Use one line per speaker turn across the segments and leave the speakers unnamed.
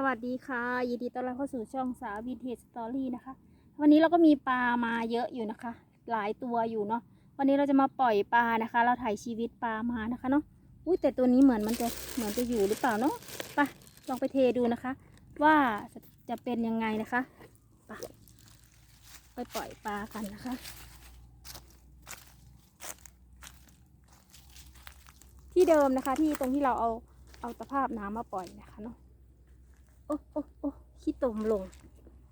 สวัสดีค่ะ ยินดีต้อนรับเข้าสู่ช่องสาววินเทจสตอรี่นะคะ วันนี้เราก็มีปลามาเยอะอยู่นะคะ หลายตัวอยู่เนาะวันนี้เราจะมาปล่อยปลานะคะ เราถ่ายชีวิตปลามานะคะเนาะอุ้ยแต่ตัวนี้เหมือนมันจะเหมือนจะอยู่หรือเปล่าเนาะไปลองไปเทดูนะคะ ว่าจะจะเป็นยังไงนะคะไปไปปล่อยปลากันนะคะ ที่เดิมนะคะที่ตรงที่เราเอาเอาตะภาพน้ำมาปล่อยนะคะเนาะ โอ้โอ้โอ้ขี้ตมลง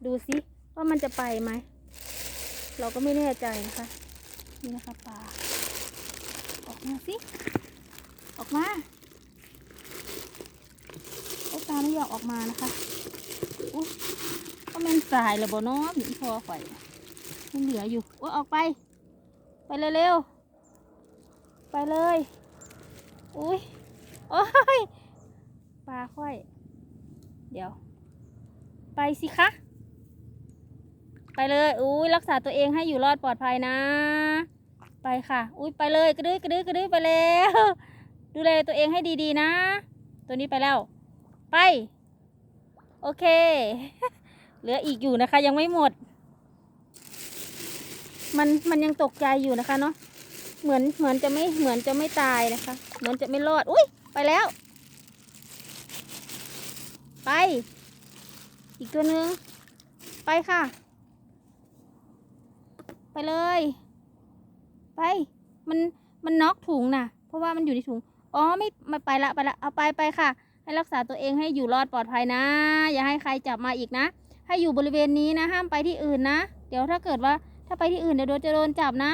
ดูสิว่ามันจะไปไหม เราก็ไม่แน่ใจนะคะ นี่นะคะปลา ออกมาสิ ออกมาโอ้ปลาไม่ยอมออกมานะคะโอ้ก็แม่นสายเลยบ่นาะหินพอข่มันเหลืออยู่โอ้ออกไป ไปเร็วๆ ไปเลย อุ้ย โอ้ย ปลาค่อย เดี๋ยว ไปสิคะ ไปเลยอุ้ยรักษาตัวเองให้อยู่รอดปลอดภัยนะ ไปค่ะ อุ้ยไปเลยกระดื้อกระดื้อกระดื้อไปแล้ว ดูแลตัวเองให้ดีๆนะ ตัวนี้ไปแล้ว ไป โอเค เหลืออีกอยู่นะคะ ยังไม่หมด มันมันยังตกใจอยู่นะคะเนาะเหมือนเหมือนจะไม่เหมือนจะไม่ตายนะคะ เหมือนจะไม่รอดอุ้ยไปแล้ว ไป อีกตัวหนึ่งไปค่ะ ไปเลย ไป มัน มันน็อกถุงน่ะ เพราะว่ามันอยู่ในถุง อ๋อ ไม่ไม่ไปละ ไปละ เอาไปไปค่ะ ให้รักษาตัวเองให้อยู่รอดปลอดภัยนะ อย่าให้ใครจับมาอีกนะ ให้อยู่บริเวณนี้นะ ห้ามไปที่อื่นนะ เดี๋ยวถ้าเกิดว่า ถ้าไปที่อื่นเดี๋ยวโดนจะโดนจับนะ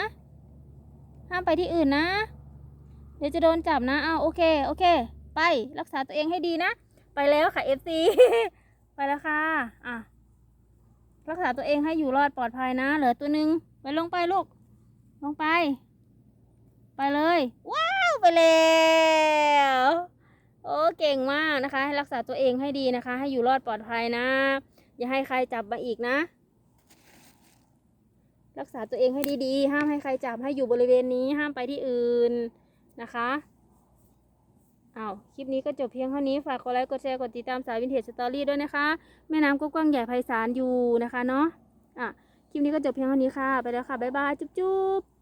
ห้ามไปที่อื่นนะ เดี๋ยวจะโดนจับนะ เอาโอเค โอเค ไป รักษาตัวเองให้ดีนะ ไปแล้วค่ะ FC ไปแล้วค่ะ อะ รักษาตัวเองให้อยู่รอดปลอดภัยนะ เหลือตัวหนึ่งไปลงไปลูก ลงไป ไปเลย ว้าว ไปแล้วโอ้เก่งมากนะคะ ให้รักษาตัวเองให้ดีนะคะ ให้อยู่รอดปลอดภัยนะ อย่าให้ใครจับมาอีกนะ รักษาตัวเองให้ดีๆ ห้ามให้ใครจับให้อยู่บริเวณนี้ห้ามไปที่อื่นนะคะ อ้าวคลิปนี้ก็จบเพียงเท่านี้ ฝากกดไลค์ กดแชร์ กดติดตามสายวินเทจสตอรี่ด้วยนะคะ แม่น้ำก็กว้างใหญ่ไพศาลอยู่นะคะเนาะ อะ คลิปนี้ก็จบเพียงเท่านี้ค่ะ ไปแล้วค่ะ บ๊ายบาย จุ๊บๆ